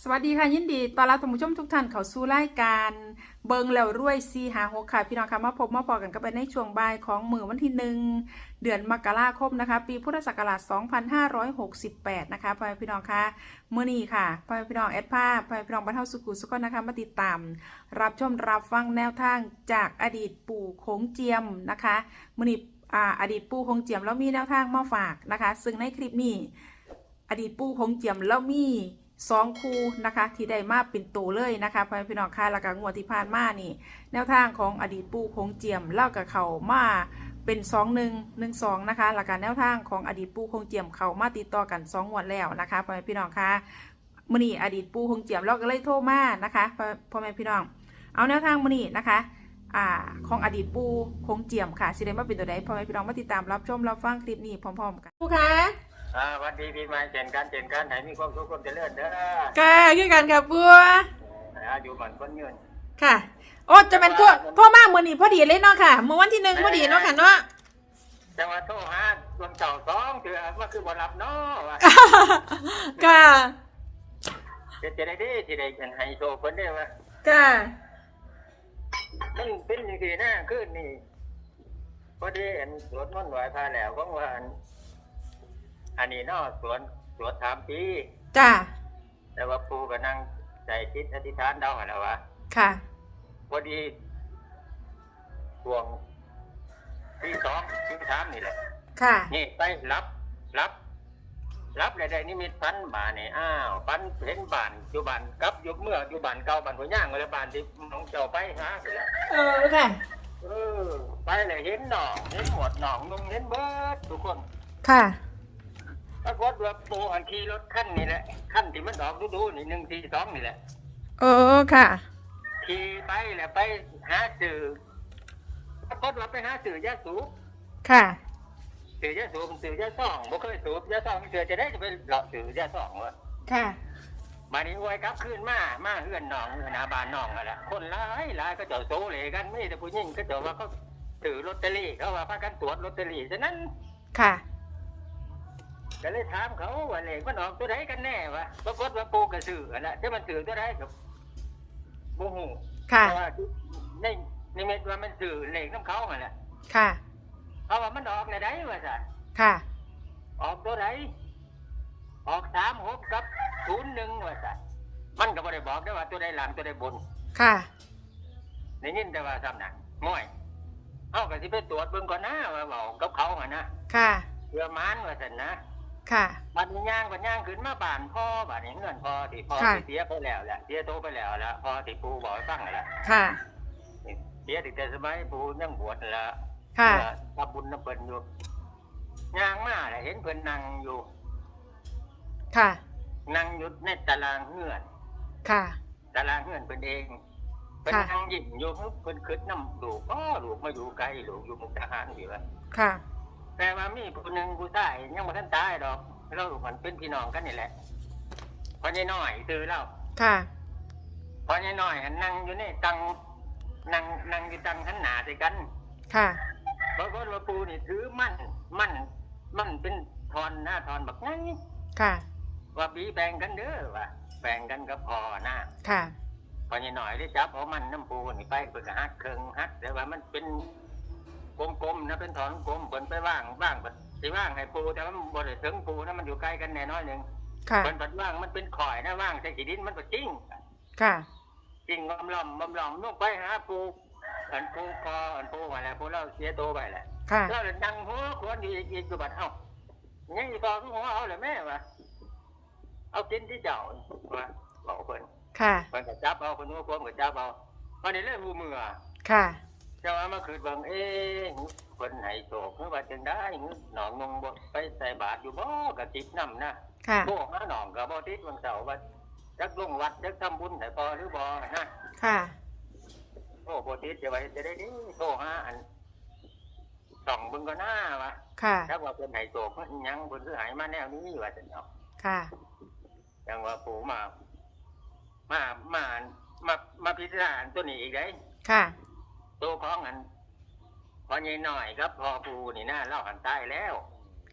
สวัสดีค่ะยินดีต้อนรับท่านผู้ชมทุกท่านเข้าสู่รายการเบิงแล้วรวยซีหาหกค่ะ พี่น้องคะมาพบมาพอกันกันไปในช่วงบ่ายของมือวันที่หนึ่งเดือนมกราคมนะคะ ปีพุทธศักราช 2568 นะคะพ่อแม่พี่น้องคะเมื่อนี้ค่ะพ่อพี่น้องแอดภาพพ่อพี่น้องบรรเทาสุขุสุขนะคะมาติดตาม รับชมรับฟังแนวทางจากอดีตปู่โขงเจียมนะคะเมื่อนี้อดีตปู่โขงเจียมแล้วมีแนวทางมาฝากนะคะ ซึ่งในคลิปนี้อดีตปู่ของเจียมแล้วมี สองคู่นะคะที่ได้มาเป็นตัวเลยนะคะพ่อแม่พี่น้องค่ะแล้วก็งวดที่ผ่านมานี่ แนวทางของอดีตปู่ของเจียมเล่ากับเขามาเป็นสองหนึ่งหนึ่งสองนะคะแล้วก็แนวทางของอดีตปู่คงเจียมเขามาติดต่อกันสองงวดแล้วนะคะพ่อแม่พี่น้องค่ะมื่อนี้อดีตปู่คงเจียมเราก็เลยโทรมานะคะพ่อแม่พี่น้อง เอาแนวทางมื่อนี้นะคะอ่าของอดีตปู่คงเจียมค่ะสิได้มาเป็นตัวใดพ่อแม่พี่น้องมาติดตามรับชมรับฟังคลิปนี้พร้อมๆกันปู่คะ อ่าหวันดีปีใหม่เจนกันเจนกันให้มีความสุขความเจริญเด้อค่ะคือกันค่ะปัวอาอยู่มันคนยืนค่ะ โอ้จะเป็นพ่อพ่อมากมือนี้พอดีเลยเนาะค่ะเมื่อวันที่หนึ่งพอดีเนาะค่ะเนาะจังหวัดโทรหาดวงเจ้าสองเถื่อว่าคือบ่รับเนาะว่าค่ะจะจะได้ดีที่ได้กันให้โชคเพิ่นได้ว่าค่ะมันเป็นจังซี่นะคืนนี้พอดีอันสวดมนต์ไหว้พระแล้วของว่า อันอันนี้เนาะสวนสวดถามปี จ้าแต่ว่าปู่ก็นั่งใจคิดอธิษฐานเดาหั่นล่ะว่าค่ะ พอดีช่วงที่สองที่สามนี่แหละ ค่ะ นี่ไปรับรับ รับอะไรได้นิมิตพันบานนี่อ้าวพันเห็นบานอยู่บานกลับอยู่เมื่ออยู่บานเก่าบานหัวย่างเลยบานที่น้องเจ้าไปหาเสร็จแล้วเออค่ะ เออ ไปเลยเห็นหนองเห็นหมวดหนองนุ่งเห็นเบิดทุกคน ค่ะ ปรากฏว่าปูอันขี่รถขั้นนี่แหละขั้นที่มันออกดูๆนี่หนึ่งทีสองนี่แหละเออค่ะ ขี่ไปแหละไปหาสื่อปรากฏว่าไปหาสื่อยาสูบค่ะสื่อยาสูบสื่อยาซ่องบ่เคยสูบยาซ่องเสือจะได้จะไปเลาะสื่อยาซ่องวะค่ะมานี้อวยกลับขึ้นมา มาเฮือนหนองหนาบานหนองอะแหละคนร้ายร้ายก็เจ้าโซเลกันไม่แต่ผู้หญิงก็เจ้าว่าเขาถือลอตเตอรี่เขาว่าพากันตรวจลอตเตอรี่ฉะนั้น ค่ะ ก็เลยถามเขาว่าเลขมันออกตัวไหนกันแน่วะปรากฏว่าปูกระสืออะแหละที่มันถือตัวไหนกับบูฮูค่ะ เพราะว่าในในเม็ดว่ามันถือเลขน้ำเขาอะแหละค่ะ เขาว่ามันออกในไหนวะสันค่ะ ออกตัวไหนออกสามหกกับศูนย์หนึ่งวะสันมันก็บ่ได้บอกได้ว่าตัวใดหลังตัวใดบน ค่ะในยินแต่ว่าซ้ำหนักง่อยเอาก็สิไปตรวจเบิ่งก่อนนะว่าเบากับเขาอะนะค่ะเพื่อมานว่าสันนะ ค่ะ บัดนี้ย่างบัดย่างขึ้นมาบ้านพ่อบัดนี้เงินพ่อที่พ่อค่ะ ที่เสียไปแล้วแหละเสียโตไปแล้วแล้วพ่อที่ปู่บอกให้ฟังนั่นแหละค่ะ เสียตั้งแต่สมัยปู่ยังบวชนั่นแหละค่ะทำบุญน้ำเพิ่นอยู่ย่างมาแหละเห็นเพิ่นนั่งอยู่ค่ะ นั่งอยู่ในตารางเฮือน ค่ะตารางเฮือนเพิ่นเองเพิ่นค่ะนั่งยิ้มอยู่เพิ่นคิดน้ำลูกอ๋อลูกมาอยู่ไกลลูกอยู่มุกดาหารอยู่ว่าค่ะ แต่ว่ามีผู้หนึ่งผู้ชายยังบ่ทันตายดอก เรามันเป็นพี่น้องกันนี่แหละพอใหญ่น้อยซื้อเราค่ะพอใหญ่น้อยหันนั่งอยู่ในตังนั่งนั่งอยู่ตังหันหน้าใส่กัน ค่ะปรากฏว่าปูนี่ถือมันมันมันเป็นทอนหน้าทอนบักไงค่ะว่าบีแบ่งกันเด้อว่าแบ่งกันกับพ่อหน้าค่ะพอใหญ่น้อยได้จับเอามันน้ำปูนี่ไปเปิดหักเครื่องหักแต่ว่ามันเป็น กลมๆนะเป็นถอนกลมเปิดไปว่างว่างสิว่างให้ปูแต่ว่ามันบ่ได้ถึงปูนะมันอยู่ใกล้กันแน่น้อยหนึ่งค่ะ มันปัดว่างมันเป็นข่อยนะว่างใส่ขีดินมันปัดจริงค่ะจริงงอมลอมงอมลอมลงไปหาปูอันปูพออันปูมาแล้วปูเราเสียตัวไปแหละค่ะเราเลยดังหัวควรอยู่อีกอีกอยู่บัดเอ้ายังอีกพอคือหัวเอาเลยแม่วะเอากินที่เจ้าวะบอกเพิ่นค่ะ เพิ่นก็จับเอาคนหัวควรก็จับเอาวันนี้เล่นมือมือ ค่ะเจ้าว่ามาคืนเบิ่งเอ๊ะเพิ่นให้โศกเมื่อว่าจังได้หนองนงบ่ไปใส่บาตรอยู่บ่กะติดน้ำนะค่ะพวกน้าหนองกับบ่ติดวันเสาร์ว่าจักลงวัดจักทำบุญให้พอหรือบ่นะค่ะโอ้บ่ติดจะไว้จะได้ดีโทรหาอันส่องเบิ่งก็น่าวะค่ะถ้าว่าเพิ่นให้โศกมันอิหยังเพิ่นคือหายมาแนวนี้ว่าจังเนาะค่ะจังว่าปู่มา มามามามาพิจารณาอันตัวนี้อีกได้ค่ะ ตัวของอันพอใหญ่หน่อยครับ พอปู่นี่นะเล่าหันตายแล้ว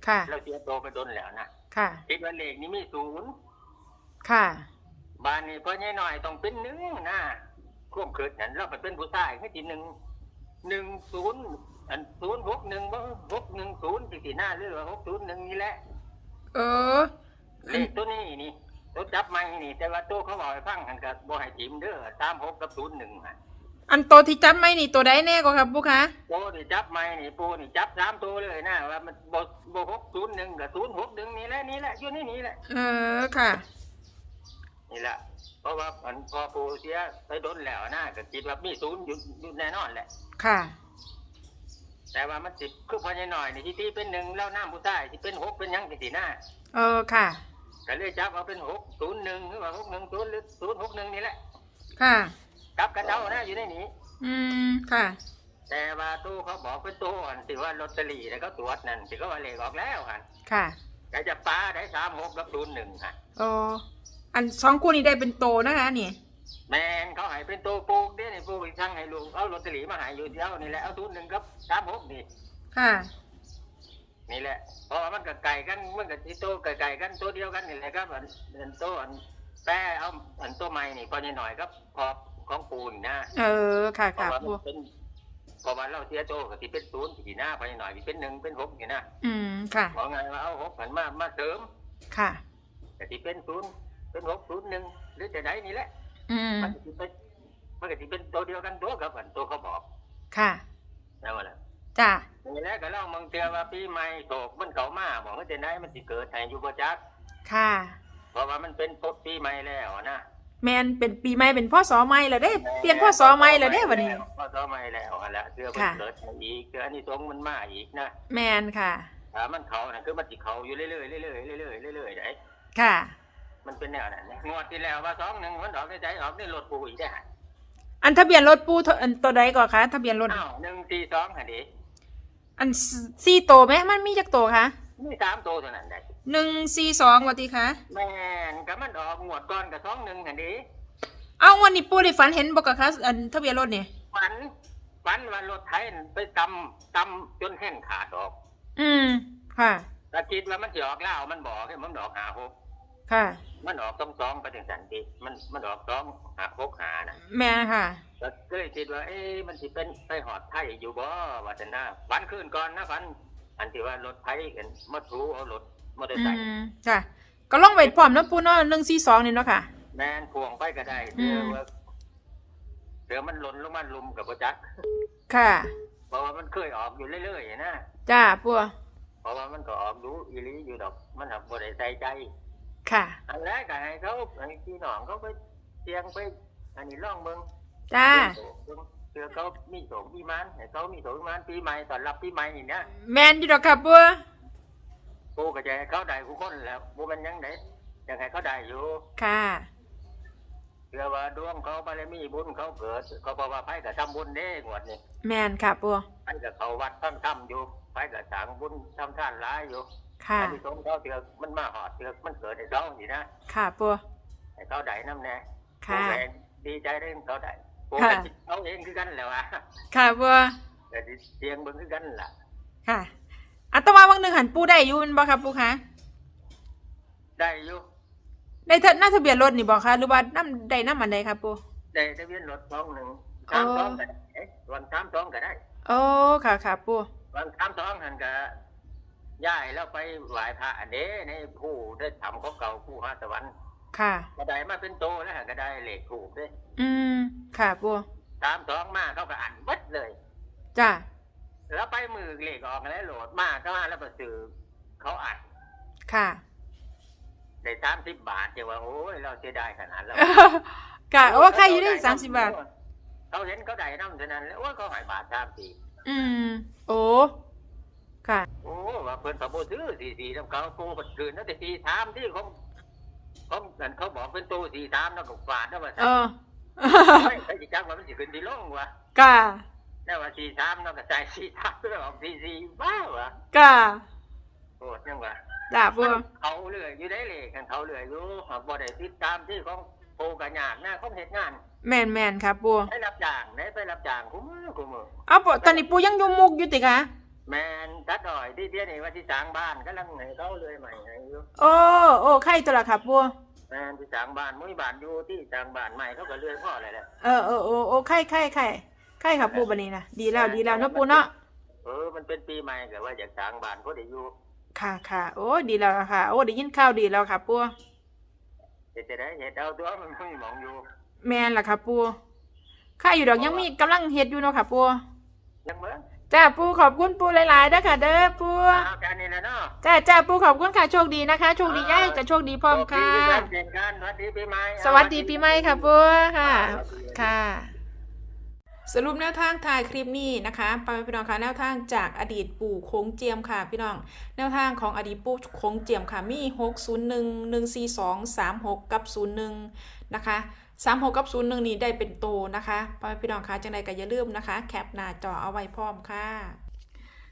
ค่ะ เราเสียโตวไปโดนแล้วนะค่ะ คิดว่าเลขนี้มีศูนย์ค่ะ บ้านนี้พ่อใหญ่หน่อยต้องเป็นหนึ่งนะควบเกิดนั่นเราไปเป็นผู้ชายให้ทีหนึ่งหนึ่งศูนย์อันศูนย์หกหนึ่งบ่หกหนึ่งศูนย์สี่สี่หน้าหรือว่าหกศูนย์หนึ่งนี่แหละเออเลขตัวนี้นี่ตัวจับไม่นี่ แต่ว่าตัวเขาบอกให้ฟังกันกับบ่ให้ทีมเด้อสามหกกับศูนย์หนึ่งฮะ อันโตที่จำไม่นี่ตัวใดแน่ก็ครับปูคะโปนี่จับไม่นี่ปูนี่จับสามตัวเลยนะว่ามันบ่บ่หกศูนย์หนึ่งกับศูนย์หกหนึ่งนี่แหละนี่แหละอยู่นี่นี่แหละเออค่ะ นี่แหละเพราะว่ามันพอปูเสียไปโดนแล้วนะก็คิดว่ามีศูนย์อยู่อยู่แน่นอนแหละ ค่ะ แต่ว่ามันสิบคือพอใหญหน่อยนี่ที่ที่เป็นหนึ่งแล้วน้ำผู้ใต้ที่เป็นหกเป็นหยังเป็นสีหน้าเออค่ะ ก็เลยจับเอาเป็นหกศูนย์หนึ่งหรือว่าหกหนึ่งศูนย์หรือศูนย์หกหนึ่งนี่แหละ ค่ะ กลับกันเอานะอยู่ในนี้ อืมค่ะ แต่ว่าตู้เขาบอกเป็นตู้อันที่ว่าลอตเตอรี่แล้วก็ตรวจนั่นที่เขาว่าเลขออกแล้วฮะค่ะแต่จะปาได้สามหกกับศูนย์หนึ่งฮะโอ้อันสองคู่นี้ได้เป็นโตนะคะนี่แมนเขาให้เป็นตัวปลูกเด้นี่ปลูกอีกช่างให้ลุงเอาลอตเตอรี่มาใหายอยู่เดียวนี่แหละเอาศูนย์หนึ่งกับสามหกนี่ค่ะนี่แหละเพราะว่ามันกับไก่กันมันกับที่โตไก่ไก่กันตัวเดียวกันนี่แหละครับอันอันโตอันแป้เอาอันตัวใหม่นี่พอนิดหน่อยครับพอ ของปูนนะเออค่ะเพราะค่ะว่าปูมันเป็นเพอวันเราเสียโตกับที่เป็นศูนย์ที่หน้าพอนิดหน่อยที่เป็นหนึ่งเป็นหกนี่นะอืมค่ะ บอกไงว่าเอาหกหันมามาเสริมค่ะแต่ที่เป็นศูนย์เป็นหกศูนย์หนึ่งหรือจะได้นี่แหละ อืมมันก็สิเป็นมันก็สิเป็นตัวเดียวกันตัวกับอันตัวเขาบอกค่ะนะว่าล่ะจ้านี่แหละก็เล่ามึงเตือว่าปีใหม่โศกมันเก่ามาบอกว่าจะไหนมันสิเกิดให้อยู่บ่จัก ค่ะ เพราะว่ามันเป็นปกปีใหม่แล้วนะ แมนเป็นปีใหม่เป็นพ่อสอใหม่แล้วเด้เปลี่ยนพ่อสอใหม่แล้วเด้วันนี้ พ่อสอใหม่แล้วหั่นละเสื้อมันค่ะ เกิดให้อีกเสื้ออันนี้สงส์มันมาอีกนะแมนค่ะถ้ามันเขาน่ะคือมันสิเขาอยู่เรื่อยๆเรื่อยๆเรื่อยๆเรื่อยๆได้ค่ะ มันเป็นแนวนั้นนะงวดที่แล้วว่าสองหนึ่งมันออกในใจออกในรถปูอีกได้อันทะเบียนรถปูเท่าอันตัวใดก่อนคะทะเบียนรถอ้าวหนึ่งสี่สองหันดิอันสี่โตไหมมันมีจักโตคะมีสามตัวเท่านั้นได้ หนึ่งสี่สองวัติคะแม่นก็มันออกงวดก่อนกับสองหนึ่งหันดิเอาวันนี้ปูได้ฝันเห็นบอกกะคะอันทะเบียนรถเนี่ยฝันฝันว่ารถไถนั่นไปตำตำจนแห้งขาดออกอืม ค่ะ แต่คิดว่ามันจะออกเล่าวมันบอกให้มันออกหาหกค่ะ มันออกสองสองไปถึงสันติมันมันออกสองหาหกหานะแม่ค่ะก็เลยคิดว่า เอ๊ะมันสิเป็นไปหอดไทยอยู่บ่ว่าจะน่าฝันคืนก่อนนะฝันอันที่ว่ารถไทยกันมาถูเอารถ มอเตอร์อืไซค์มค่ะ ก็ลองไปพร้อมน้ำปูเนาะหนึ่งสี่สองนี่เนาะค่ะ แมนพวงไปก็ได้อืเดี๋ยมวว่าเดี๋ยวมันหล่นลงมาลุมกับประจักค่ะ เพราะว่ามันเคยออกอยู่เรื่อยๆนะจ้าปูเพราะว่ามันก็ออกดูอีหลีอยู่ดอก มันหักบ่ได้ใส่ใจ ค่ะ อันแรกก็ให้เขาให้พี่น้องเขาไปเสียงไป อันนี้ล่องเมืองจ้า เพื่อเขามีโสมมีมันให้เขามีโสมมีมันปีใหม่ตอนรับปีใหม่นี่นะแมนอยู่ดอกค่ะปู กูก็จะให้เขาได้กูคนแหล้วกูมันยังไงยังให้เขาได้อยู่ค่ะเพื่อว่าดวงเขาบารมีบุญเขาเกิด เขาบอกว่าไผกับทำบุญเด้งวดนี้แมนค่ะปูไผกับเขาวัดทั้งทำอยู่ไผกับสร้างบุญทำทานร้ายอยู่ค่ะอันนี้สงเขาเถือกมันมาหอดเถือกมันเกิดในเขานี่นะค่ะปูให้เขาได้น้ำแน่ค่ะกูแหวนดีใจได้เขาได้กูค่ะก็สิเขาเองคือกันแหล้วอะค่ะปูแต่สิเสียงเบิ่งคือกันล่ะค่ะ อัตมาวังหนึ่งหันปูได้อยู่แมันบ่ค่ะปูคะได้อยู่ได้เทหน้าทะเบียนรถนี่บ่คะหรือว่าน้ำได้น้ำอันใดค่ะปูได้ทะเบียนรถสองหนึ่งอ๋อสามสองก็ได้เอ๊ะวันสามสองก็ได้โอ้ค่ะค่ะปูวันสามสองหันก็ย้ายแล้วไปไหว้พระอันเด้ในผู้ได้ทำของเก่าผู้หาสวรรค์ค่ะก็ได้มาเป็นโตแล้วก็ได้เลขถูกเด้อืมค่ะปูสามสองมาเขาก็อ่านวัดเลยจ้า แล้วไปมือเลขออกแล้วโหลดมาก็มาแล้วก็ซื้อเขาอ่านค่ะได้สามสิบบาทจะว่าโอ้ยเราเสียดายขนาดแล้วกะโอ้ใครอยู่ได้สามสิบบาทเขาเห็นเขาได้น้ำเท่านั้นแล้วโอ้ยเขาใหายบาทสามสี่อืม โอ้ค่ะโอ้ว่าเพิ่นสมบูซื้อสี่สี่น้ำเขาโกบัดคืนนั่นแต่สี่สามที่เขาเขานั่นเขาบอกเป็นตัวสี่สามแล้วก็ฝาดนะว่าเออไม่ใช่จิจักว่ามันสิขึ้นที่ลงวะกะ แต่ว่าสี่สามแล้วก็ใส่สี่สามแล้วออกสี่สี่บ้าวะกะโอ้ยังวะจ้าปูเขาเรื่อยอยู่ได้เลยกันเขาเรื่อยอยู่หากบ่ได้ติดตามที่ของโปกันยากนะเขาเหตุงาน แมนแมนครับปูได้รับจ้างได้ไปรับจ้างคุ้มอคุ้มอเอาปะตอนนี้ปูยังอยู่มุกอยู่ติคะแมนตัดดอยที่เดียวนี่ว่าที่สร้างบ้านกำลังให้เขาเลยใหม่ให้อยู่โอ้โอ้ใครตัวละครับปูแม่นที่จางบ้านมุ้ยบ้านอยู่ที่จางบ้านใหม่เขาก็เลื่อยพ่ออะไรแหละเออเออเออโอ้ไข่ไข่ไข่ไข่ค่ะปูบันนี้นะดีแล้วดีแล้วเนาะปูเนาะเออมันเป็นปีใหม่แต่ว่าอยากจางบ้านก็ได้อยู่ค่ะค่ะโอ้ดีแล้วค่ะ โอ้ได้ยินข่าวดีแล้วค่ะปูเฮ็ดจะได้เฮ็ดเอาตัวมันไม่มองอยู่ แม่นล่ะค่ะปูข้าอยู่ดอกยังมีกำลังเฮ็ดอยู่เนาะค่ะปูยังเหมือนจ้าปูขอบคุณปูหลายๆเด้อค่ะ เด้อปูเอาการนี่นะเนาะจ้าจ้าปูขอบคุณค่ะโชคดีนะคะโชคดีย่ายจะโชคดีพร้อมค่ะโชดีกันเช่นกันสวัสดีปีใหม่สวัสดีปีใหม่ค่ะปูค่ะ ค่ะ สรุปแนวทางถ่ายคลิปนี้นะคะไปพี่น้องค่ะแนวทางจากอดีตปู่โค้งเจียมค่ะพี่น้อง แนวทางของอดีตปู่โค้งเจียมค่ะมี 601 142 36 กับ 01 นะคะ 36 กับ 01 นี่ได้เป็นโตนะคะไปพี่น้องค่ะจังใดก็อย่าลืมนะคะ แคปหน้าจอเอาไว้พร้อมค่ะ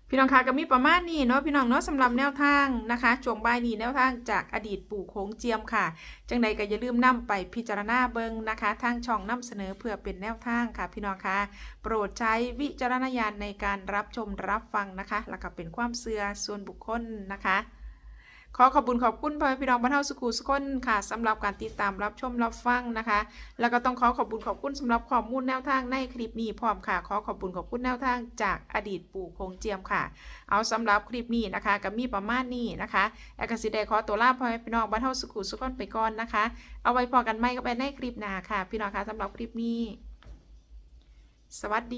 พี่น้องคะก็มีประมาณนี้เนาะพี่น้องเนาะสำหรับแนวทางนะคะช่วงบ่ายนี้แนวทางจากอดีตปู่โค้งเจียมค่ะ จังใดก็อย่าลืมนำไปพิจารณาเบิงนะคะทางช่องนำเสนอเพื่อเป็นแนวทางค่ะ พี่น้องคะโปรดใช้วิจารณญาณในการรับชมรับฟังนะคะ แล้วก็เป็นความเสื่อส่วนบุคคลนะคะ ขอขอบคุณขอบคุณพ่อแม่พี่น้องบรรเทาสุขุสุขคนค่ะสำหรับการติดตามรับชมรับฟังนะคะ แล้วก็ต้องขอขอบคุณขอบคุณสำหรับข้อมูลแนวทางในคลิปนี้พร้อมค่ะ ขอขอบคุณขอบคุณแนวทางจากอดีตปู่คงเจียมค่ะ เอาสำหรับคลิปนี้นะคะก็มีประมาณนี้นะคะแอกสิได้ขอตัวลาพ่อแม่พี่น้องบรรเทาสุขุสุขคนไปก่อนนะคะ เอาไว้พอกันไม่ก็ไปในคลิปหน้าค่ะ พี่น้องคะสำหรับคลิปนี้ สวัสดี